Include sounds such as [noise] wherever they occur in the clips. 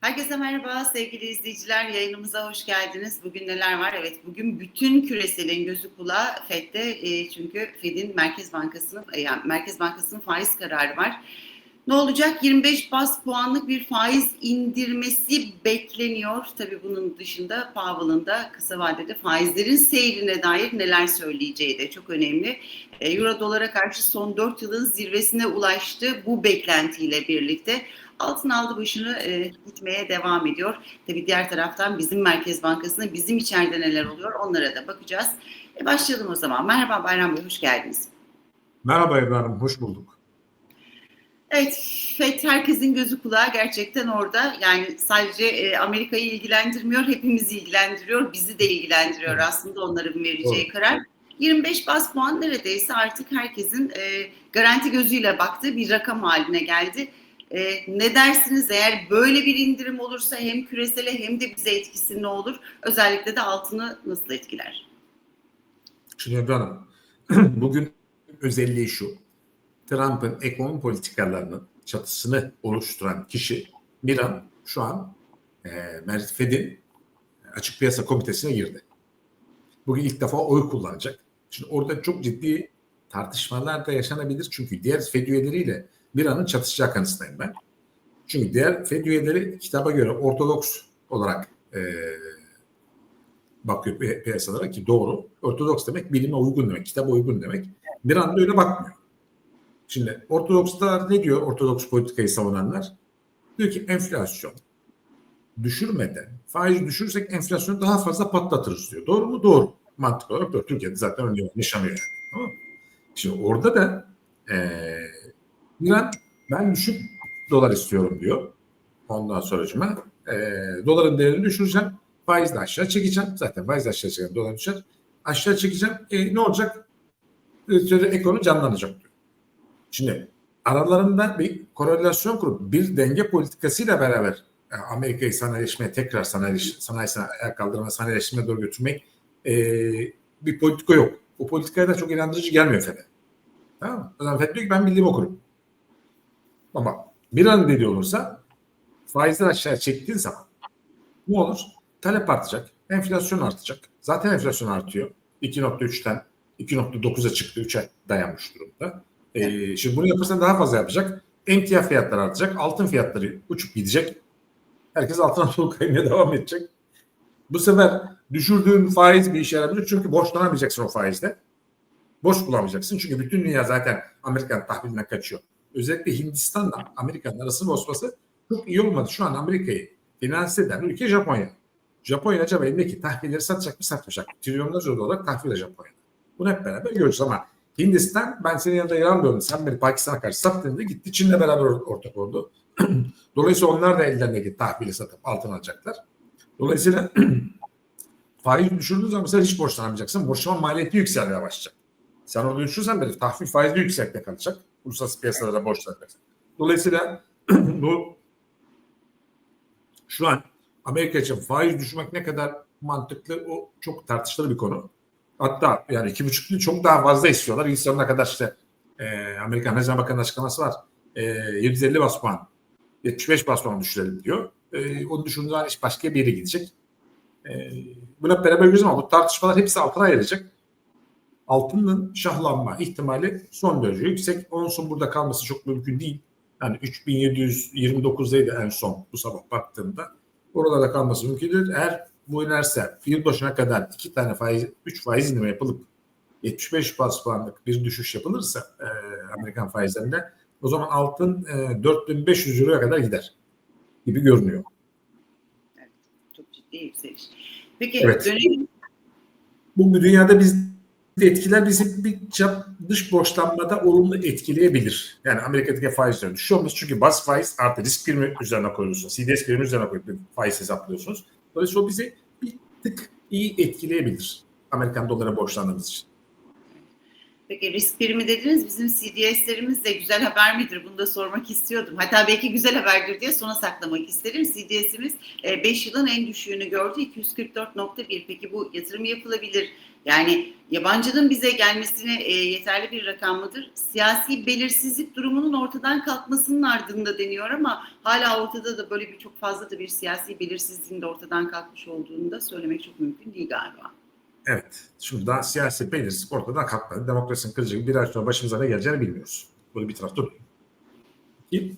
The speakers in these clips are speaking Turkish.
Herkese merhaba sevgili izleyiciler. Yayınımıza hoş geldiniz. Bugün neler var? Evet bugün bütün küreselin gözü kulağı FED'de. E, çünkü FED'in Merkez Bankası'nın e, yani Merkez Bankası'nın faiz kararı var. Ne olacak? 25 bas puanlık bir faiz indirmesi bekleniyor. Tabii bunun dışında Powell'ın da kısa vadede faizlerin seyrine dair neler söyleyeceği de çok önemli. E, Euro dolara karşı son 4 yılın zirvesine ulaştı bu beklentiyle birlikte altın aldı başını e, gitmeye devam ediyor. Tabii diğer taraftan bizim Merkez Bankası'nda bizim içeride neler oluyor onlara da bakacağız. E, başlayalım o zaman. Merhaba Bayram Bey, hoş geldiniz. Merhaba İbrahim, hoş bulduk. Evet, FED herkesin gözü kulağı gerçekten orada. Yani sadece e, Amerika'yı ilgilendirmiyor, hepimizi ilgilendiriyor, bizi de ilgilendiriyor aslında onların vereceği Doğru. karar. 25 bas puan neredeyse artık herkesin e, garanti gözüyle baktığı bir rakam haline geldi. E, ne dersiniz eğer böyle bir indirim olursa hem küresele hem de bize etkisi ne olur? Özellikle de altını nasıl etkiler? Şimdi Ebru Hanım, [clears throat] bugün özelliği şu. Trump'ın ekonomi politikalarının çatısını oluşturan kişi bir an şu an e, Fed'in açık piyasa komitesine girdi. Bugün ilk defa oy kullanacak. Şimdi orada çok ciddi tartışmalar da yaşanabilir. Çünkü diğer Fed üyeleriyle bir anın çatışacağı kanısındayım ben. Çünkü diğer FED üyeleri kitaba göre ortodoks olarak e, bakıyor piyasalara ki doğru. Ortodoks demek bilime uygun demek, kitaba uygun demek. Bir anda öyle bakmıyor. Şimdi ortodokslar ne diyor ortodoks politikayı savunanlar? Diyor ki enflasyon düşürmeden faiz düşürürsek enflasyonu daha fazla patlatırız diyor. Doğru mu? Doğru. Mantık olarak doğru. Türkiye'de zaten öyle yaşanıyor Şimdi orada da ee, İran ben düşük dolar istiyorum diyor. Ondan sonra e, doların değerini düşüreceğim. Faizle aşağı çekeceğim. Zaten faiz aşağı çekeceğim. Dolar düşer. Aşağı çekeceğim. E, ne olacak? E, ekonomi canlanacak diyor. Şimdi aralarında bir korelasyon kurup bir denge politikasıyla beraber yani Amerika'yı sanayileşmeye tekrar sanayi, sanayisine ayak kaldırma, sanayileşmeye doğru götürmek e, bir politika yok. O politikaya da çok inandırıcı gelmiyor FED'e. Tamam mı? O zaman FED diyor ki ben bildiğimi okurum. Ama bir an dediği olursa faizler aşağı çektiğin zaman ne olur? Talep artacak. Enflasyon artacak. Zaten enflasyon artıyor. 2.3'ten 2.9'a çıktı. 3'e dayanmış durumda. Ee, şimdi bunu yapırsan daha fazla yapacak. Emtia fiyatları artacak. Altın fiyatları uçup gidecek. Herkes altına [laughs] doğru kaymaya devam edecek. Bu sefer düşürdüğün faiz bir işe yaramıyor. Çünkü borçlanamayacaksın o faizde. Borç bulamayacaksın. Çünkü bütün dünya zaten Amerikan tahviline kaçıyor özellikle Hindistan'la Amerika'nın arasını bozması çok iyi olmadı. Şu an Amerika'yı finanse eden ülke Japonya. Japonya acaba elindeki tahvilleri satacak mı satmayacak mı? Trilyonlarca dolar tahvil Japonya. Bunu hep beraber görüyoruz ama Hindistan ben senin yanında yer almıyorum. Sen beni Pakistan'a karşı sattığında gitti Çin'le beraber ortak oldu. [clears throat] Dolayısıyla onlar da ellerindeki tahvili satıp altın alacaklar. Dolayısıyla [clears throat] faiz düşürdüğün zaman sen hiç borçlanamayacaksın. Borçlama maliyeti yükselmeye başlayacak. Sen onu düşürsen bile tahvil faizi yüksekte kalacak uluslararası piyasalara borçlanacak. Dolayısıyla [clears throat] bu şu an Amerika için faiz düşürmek ne kadar mantıklı o çok tartışılı bir konu. Hatta yani iki buçuk çok daha fazla istiyorlar. İnsanına kadar işte e, Amerikan Hazine Bakanı'nın açıklaması var. E, 750 bas puan 75 bas düşürelim diyor. E, onu düşündüğü zaman iş başka bir yere gidecek. E, hep beraber göreceğiz ama bu tartışmalar hepsi altına ayıracak altının şahlanma ihtimali son derece yüksek. Onsun burada kalması çok mümkün değil. Yani 3729'daydı en son bu sabah baktığımda. Oralarda kalması mümkün değil. Eğer bu inerse yıl başına kadar iki tane faiz, üç faiz indirme yapılıp 75 bas puanlık bir düşüş yapılırsa e, Amerikan faizlerinde o zaman altın e, 4500 euroya kadar gider gibi görünüyor. Evet, çok ciddi yükseliş. Peki evet. dönelim. Bu dünyada biz etkiler bizi bir dış borçlanmada olumlu etkileyebilir. Yani Amerika'daki faizlerin düşüyor olması çünkü bas faiz artı risk primi üzerine koyuyorsunuz. CDS primi üzerine koyup bir faiz hesaplıyorsunuz. Dolayısıyla o bizi bir tık iyi etkileyebilir. Amerikan dolara borçlandığımız için. Peki risk primi dediniz. Bizim CDS'lerimiz de güzel haber midir? Bunu da sormak istiyordum. Hatta belki güzel haberdir diye sona saklamak isterim. CDS'imiz 5 yılın en düşüğünü gördü. 244.1. Peki bu yatırım yapılabilir. Yani yabancının bize gelmesine e, yeterli bir rakam mıdır? Siyasi belirsizlik durumunun ortadan kalkmasının ardında deniyor ama hala ortada da böyle bir çok fazla da bir siyasi belirsizliğin de ortadan kalkmış olduğunu da söylemek çok mümkün değil galiba. Evet. Daha siyasi belirsizlik ortadan kalkmadı. Demokrasinin kırıcı bir ay sonra başımıza ne geleceğini bilmiyoruz. Böyle bir tarafta. Ki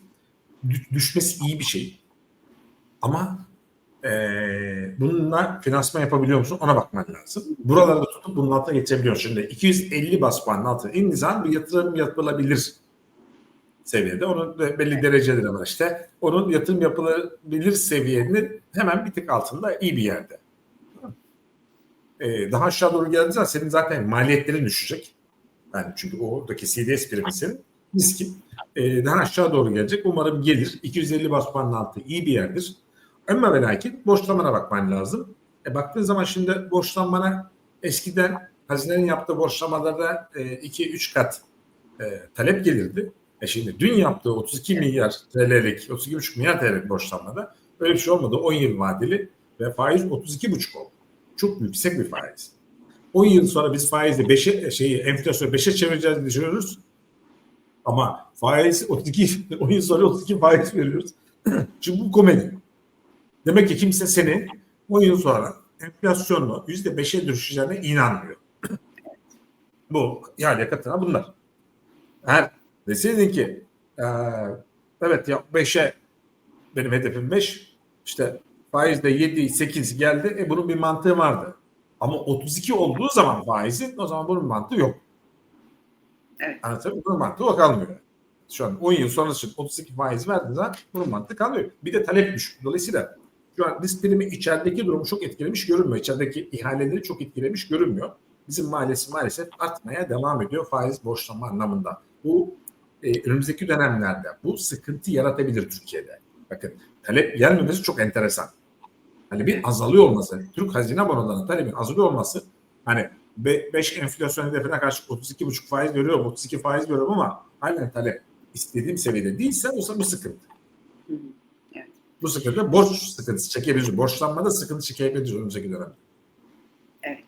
dü- düşmesi iyi bir şey. Ama eee bununla finansman yapabiliyor musun? Ona bakman lazım. Buralarda tutup bunun altına geçebiliyor. Şimdi 250 bas puanın altına zaman bir yatırım yapılabilir seviyede. Onun da belli dereceleri var işte. Onun yatırım yapılabilir seviyenin hemen bir tık altında iyi bir yerde. Ee, daha aşağı doğru geldiği zaman senin zaten maliyetlerin düşecek. Yani çünkü oradaki CDS primi senin miskin. Ee, daha aşağı doğru gelecek. Umarım gelir. 250 bas puanın altı iyi bir yerdir. Ama ve lakin borçlamana bakman lazım. E, baktığın zaman şimdi borçlanmana eskiden hazinenin yaptığı borçlamalarda 2-3 kat e, talep gelirdi. E şimdi dün yaptığı 32 milyar TL'lik, 32,5 milyar TL'lik borçlanmada öyle bir şey olmadı. 10 yıl vadeli ve faiz 32,5 oldu. Çok yüksek bir faiz. 10 yıl sonra biz faizi 5'e şeyi enflasyonu 5'e çevireceğiz düşünüyoruz. Ama faiz 32 10 yıl sonra 32 faiz veriyoruz. [clears throat] Şimdi bu komedi. Demek ki kimse seni 10 yıl sonra enflasyonla %5'e düşeceğine inanmıyor. [clears throat] bu yani katına bunlar. Eğer deseydin ki ee, evet ya 5'e benim hedefim 5 işte faiz de 7 8 geldi e bunun bir mantığı vardı. Ama 32 olduğu zaman faizin o zaman bunun mantığı yok. Evet. Anlatabiliyor? Bunun mantığı o kalmıyor. Şu an 10 yıl sonrası için 32 faiz verdiğiniz zaman bunun mantığı kalmıyor. Bir de talep düşük. Dolayısıyla şu an risk primi içerideki durumu çok etkilemiş görünmüyor. İçerideki ihaleleri çok etkilemiş görünmüyor. Bizim maalesef maalesef artmaya devam ediyor faiz borçlanma anlamında. Bu e, önümüzdeki dönemlerde bu sıkıntı yaratabilir Türkiye'de. Bakın talep gelmemesi çok enteresan. Hani bir azalıyor olması, Türk hazine bonolarının talebin azalıyor olması hani 5 enflasyon hedefine karşı 32,5 faiz veriyorum, 32 faiz veriyorum ama halen talep istediğim seviyede değilse o zaman bu sıkıntı. Evet. Bu sıkıntı borç sıkıntısı çekebiliriz. Borçlanmada sıkıntı çekebiliriz önümüzdeki dönemde. Evet.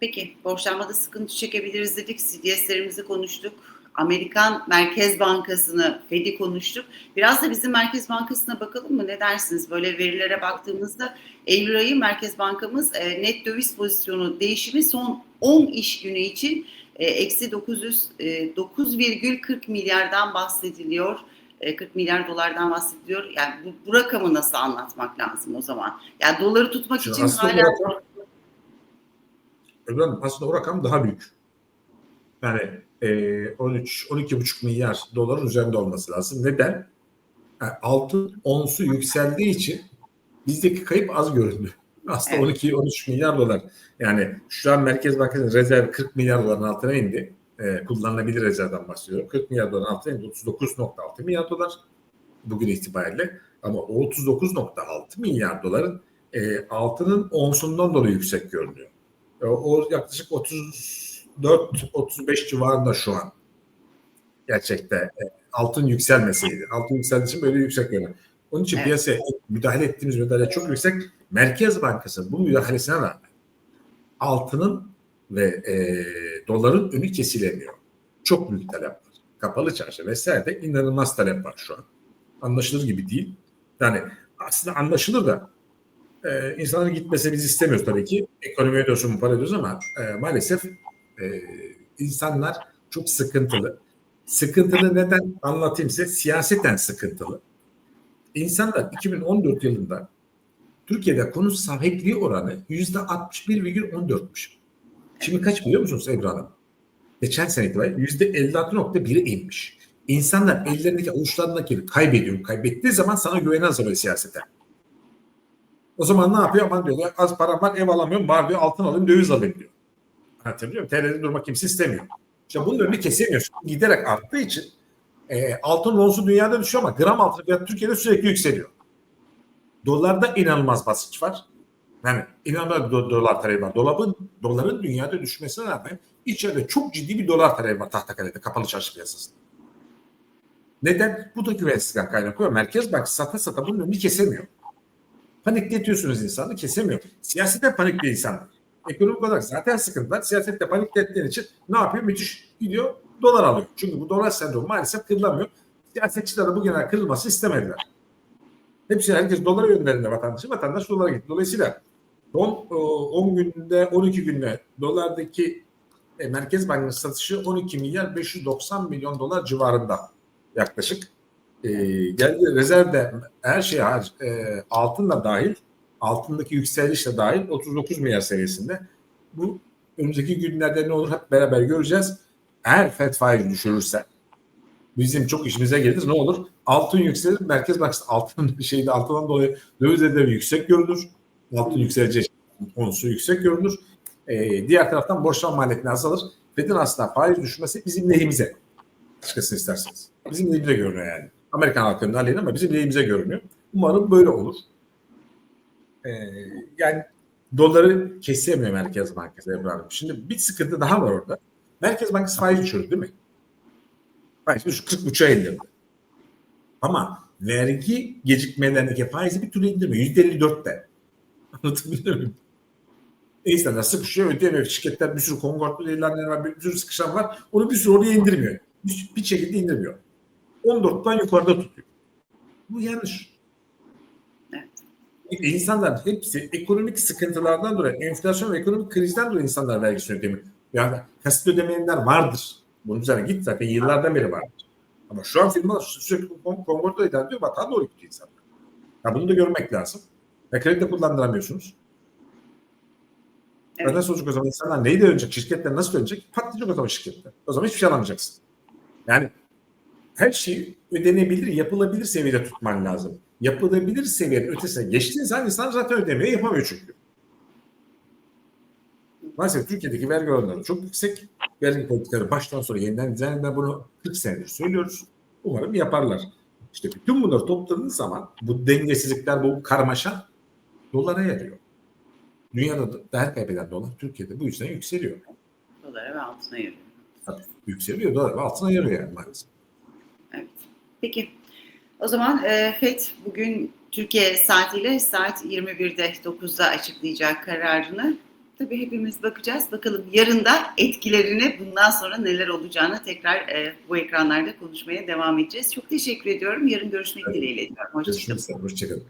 Peki borçlanmada sıkıntı çekebiliriz dedik. CDS'lerimizi konuştuk. Amerikan Merkez Bankası'nı, Fed'i konuştuk. Biraz da bizim Merkez Bankası'na bakalım mı? Ne dersiniz? Böyle verilere baktığımızda Eylül ayı Merkez Bankamız e, net döviz pozisyonu değişimi son 10 iş günü için e, eksi 900 e, 9,40 milyardan bahsediliyor. E, 40 milyar dolardan bahsediliyor. Yani bu, bu rakamı nasıl anlatmak lazım o zaman? Yani doları tutmak Şimdi için aslında hala rakam, aslında o rakam daha büyük. Yani e, 13 12,5 milyar doların üzerinde olması lazım. Neden? Yani altın onsu yükseldiği için bizdeki kayıp az göründü. [laughs] Aslında Evet. 12-13 milyar dolar. Yani şu an Merkez Bankası'nın rezervi 40 milyar doların altına indi. E, kullanılabilir rezervden bahsediyorum. 40 milyar doların altına indi. 39.6 milyar dolar bugün itibariyle. Ama o 39.6 milyar doların e, altının onsundan dolayı yüksek görünüyor. E, o yaklaşık 34-35 civarında şu an. Gerçekte e, altın yükselmeseydi. Altın yükseldiği için böyle yüksek görünüyor. Onun için Evet. piyasaya müdahale ettiğimiz müdahale çok yüksek. Merkez Bankası bu müdahalesine rağmen altının ve e, doların önü kesilemiyor. Çok büyük talep var. Kapalı çarşı vesaire de inanılmaz talep var şu an. Anlaşılır gibi değil. Yani aslında anlaşılır da e, insanların gitmesi biz istemiyoruz tabii ki. Ekonomi ödüyorsun, para ödüyoruz ama e, maalesef e, insanlar çok sıkıntılı. Sıkıntılı neden anlatayım size? Siyaseten sıkıntılı. İnsanlar 2014 yılında Türkiye'de konut sahipliği oranı yüzde 61,14'müş. Şimdi kaç biliyor musunuz Ebru Hanım? Geçen sene itibariyle yüzde 56.1'e inmiş. İnsanlar ellerindeki avuçlarındaki kaybediyor. Kaybettiği zaman sana güvenemez böyle siyasete. O zaman ne yapıyor? Aman diyor az param var ev alamıyorum. Bari diyor altın alayım döviz alayım diyor. Anlatabiliyor muyum? TL'de durmak kimse istemiyor. İşte bunun önünü kesemiyor. Giderek arttığı için e, altın lonsu dünyada düşüyor ama gram altın fiyatı Türkiye'de sürekli yükseliyor. Dolarda inanılmaz basınç var. Yani inanılmaz do- dolar talebi var. Dolabın, doların dünyada düşmesine rağmen içeride çok ciddi bir dolar talebi var Tahtakale'de kapalı çarşı piyasasında. Neden? Bu da güvensizlikten kaynaklı. Merkez Bankası sata sata bunun önünü kesemiyor. Panikletiyorsunuz insanı kesemiyor. Siyasete panikli insanlar. Ekonomik olarak zaten sıkıntılar. Siyasette paniklettiğin için ne yapıyor? Müthiş gidiyor dolar alıyor. Çünkü bu dolar sendromu maalesef kırılamıyor. Siyasetçiler de bu genel kırılması istemediler. Hepsi herkes dolara yönlerinde vatandaşı. Vatandaş dolara gitti. Dolayısıyla son e, 10 günde 12 günde dolardaki e, Merkez Bankası satışı 12 milyar 590 milyon dolar civarında yaklaşık. E, geldi rezervde her şey e, altın da dahil altındaki yükseliş de dahil 39 milyar seviyesinde. Bu önümüzdeki günlerde ne olur hep beraber göreceğiz. Eğer FED faiz düşürürse bizim çok işimize gelir. Ne olur? Altın yükselir. Merkez Bankası altın [laughs] şeyde altından dolayı döviz ödevi yüksek görünür. Altın yükselecek konusu yüksek görünür. Ee, diğer taraftan borçlanma maliyetini azalır. Fed'in aslında faiz düşmesi bizim lehimize. Başkasını isterseniz. Bizim lehimize görünüyor yani. Amerikan halkının aleyhine ama bizim lehimize görünüyor. Umarım böyle olur. Ee, yani doları kesemiyor Merkez Bankası Ebru. Şimdi bir sıkıntı daha var orada. Merkez Bankası faiz düşürdü değil mi? Faiz düşürdü. 40 buçuğa indirdi. Ama vergi gecikmelerindeki faizi bir türlü indirmiyor. Yüzde 54'te. Anlatabiliyor muyum? İnsanlar sıkışıyor, ödeyemiyor. Şirketler bir sürü kongortlu ilanlar var, bir sürü sıkışan var. Onu bir sürü oraya indirmiyor. Bir, bir şekilde indirmiyor. 14'ten yukarıda tutuyor. Bu yanlış. İnsanlar hepsi ekonomik sıkıntılardan dolayı, enflasyon ve ekonomik krizden dolayı insanlar vergisini ödemiyor. Yani kasit ödemeyenler vardır. Bunun üzerine git zaten yıllardan beri vardır. Ama şu an firmalar sürekli kongorta eden diyor, vatan doğru gidiyor insanlar. Ya bunu da görmek lazım. Ve kredi de kullandıramıyorsunuz. Evet. Nasıl olacak o zaman? İnsanlar neyi de ödeyecek? Şirketler nasıl ödeyecek? Patlayacak o zaman şirketler. O zaman hiçbir şey alamayacaksın. Yani her şey ödenebilir, yapılabilir seviyede tutman lazım. Yapılabilir seviyenin ötesine geçtiğin zaman insan zaten ödemeyi yapamıyor çünkü. Maalesef Türkiye'deki vergi oranları çok yüksek. Vergi politikaları baştan sona yeniden dizayn eden bunu 40 senedir söylüyoruz. Umarım yaparlar. İşte bütün bunları topladığınız zaman bu dengesizlikler, bu karmaşa dolara yarıyor. Dünyada da değer kaybeden dolar Türkiye'de bu yüzden yükseliyor. Dolara ve altına yürüyor. Tabii yükseliyor dolar ve altına yarıyor yani maalesef. Evet. Peki. O zaman e, FED bugün Türkiye saatiyle saat 21'de 9'da açıklayacak kararını. Tabii hepimiz bakacağız. Bakalım yarın da etkilerini bundan sonra neler olacağını tekrar e, bu ekranlarda konuşmaya devam edeceğiz. Çok teşekkür ediyorum. Yarın görüşmek Evet. dileğiyle. Hoşçakalın. Hoşçakalın.